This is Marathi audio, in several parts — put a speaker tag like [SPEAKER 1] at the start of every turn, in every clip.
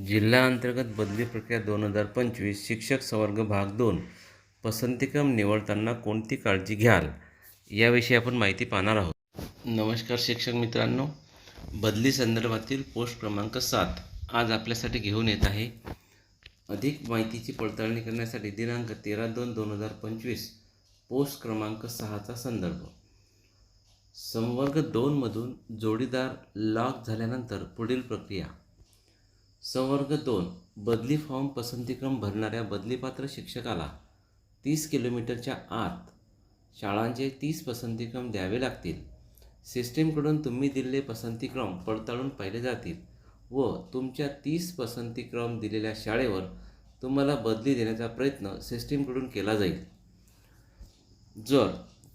[SPEAKER 1] जिल्हा अंतर्गत बदली प्रक्रिया दोन हजार पंचवीस शिक्षक संवर्ग भाग दोन पसंतीक्रम निवडताना कोणती काळजी घ्याल? याविषयी आपण माहिती पाहणार आहोत. नमस्कार शिक्षक मित्रांनो. बदली संदर्भातील पोस्ट क्रमांक सात आज आपल्यासाठी घेऊन येत आहे. अधिक माहितीची पडताळणी करण्यासाठी दिनांक तेरा दोन दोन हजार पंचवीस पोस्ट क्रमांक सहाचा संदर्भ. संवर्ग दोनमधून जोडीदार लॉक झाल्यानंतर पुढील प्रक्रिया. संवर्ग दोन. बदली फॉर्म पसंतीक्रम भरणाऱ्या बदलीपात्र शिक्षकाला तीस किलोमीटरच्या आत शाळांचे तीस पसंतीक्रम द्यावे लागतील. सिस्टीमकडून तुम्ही दिलेले पसंतीक्रम पडताळून पाहिले जातील व तुमच्या तीस पसंतीक्रम दिलेल्या शाळेवर तुम्हाला बदली देण्याचा प्रयत्न सिस्टीमकडून केला जाईल. जर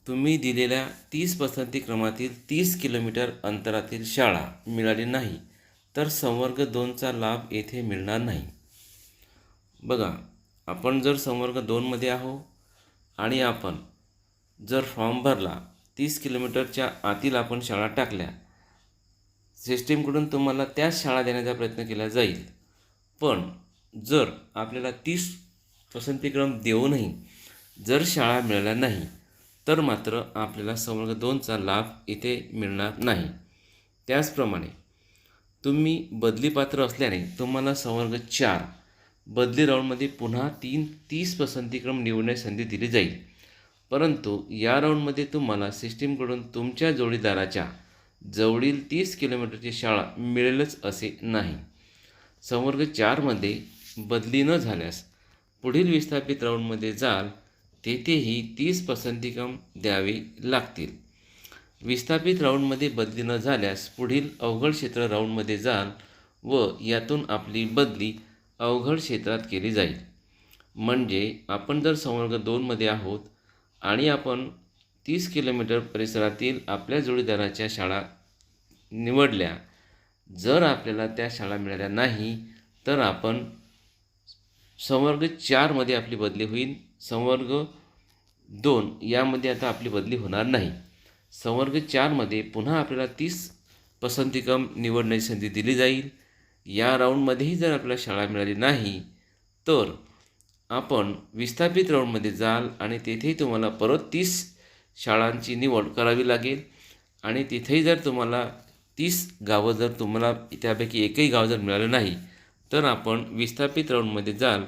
[SPEAKER 1] तुम्ही दिलेल्या तीस पसंतीक्रमातील तीस किलोमीटर अंतरातील शाळा मिळाली नाही तर संवर्ग दोनचा लाभ येथे मिळणार नाही. बघा आपण जर संवर्ग दोनमध्ये आहो आणि आपण जर फॉर्म भरला तीस किलोमीटरच्या आतील आपण शाळा टाकल्या सिस्टीमकडून तुम्हाला त्याच शाळा देण्याचा प्रयत्न केला जाईल. पण जर आपल्याला तीस पसंतीक्रम देऊनही जर शाळा मिळाल्या नाही तर मात्र आपल्याला संवर्ग दोनचा लाभ इथे मिळणार नाही. त्याचप्रमाणे तुम्ही बदलीपात्र असल्याने तुम्हाला संवर्ग चार बदली राऊंडमध्ये पुन्हा तीन तीस पसंतीक्रम निवडण्याची संधी दिली जाईल. परंतु या राऊंडमध्ये तुम्हाला सिस्टीमकडून तुमच्या जोडीदाराच्या जवळील तीस किलोमीटरची शाळा मिळेलच असे नाही. संवर्ग चारमध्ये बदली न झाल्यास पुढील विस्थापित राऊंडमध्ये जाल तेथेही तीस पसंतीक्रम द्यावे लागतील. विस्थापित राऊंडमध्ये बदली न झाल्यास पुढील अवघड क्षेत्र राऊंडमध्ये जाल व यातून आपली बदली अवघड क्षेत्रात केली जाईल. म्हणजे आपण जर संवर्ग दोनमध्ये आहोत आणि आपण तीस किलोमीटर परिसरातील आपल्या जोडीदाराच्या शाळा निवडल्या जर आपल्याला त्या शाळा मिळाल्या नाही तर आपण संवर्ग चारमध्ये आपली बदली होईल. संवर्ग दोन यामध्ये आता आपली बदली होणार नाही. संवर्ग चारमध्ये पुन्हा आपल्याला तीस पसंतीक्रम निवडण्याची संधी दिली जाईल. या राऊंडमध्येही जर आपल्याला शाळा मिळाली नाही तर आपण विस्थापित राऊंडमध्ये जाल आणि तेथेही तुम्हाला परत तीस शाळांची निवड करावी लागेल. आणि तिथेही जर तुम्हाला तीस गावं जर तुम्हाला त्यापैकी एकही गाव जर मिळालं नाही तर आपण विस्थापित राऊंडमध्ये जाल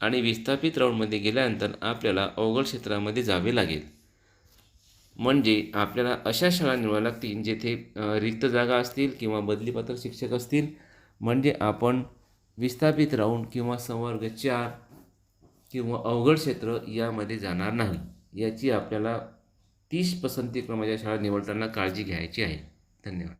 [SPEAKER 1] आणि विस्थापित राऊंडमध्ये गेल्यानंतर आपल्याला अवघड क्षेत्रामध्ये जावे लागेल. म्हणजे आपल्याला अशा शाळा निवडाव्या लागतील जेथे रिक्त जागा असतील किंवा बदलीपात्र शिक्षक असतील. म्हणजे आपण विस्थापित राहून किंवा संवर्ग चार किंवा अवघड क्षेत्र यामध्ये जाणार नाही. याची आपल्याला तीस पसंती क्रमाच्या शाळा निवडताना काळजी घ्यायची आहे. धन्यवाद.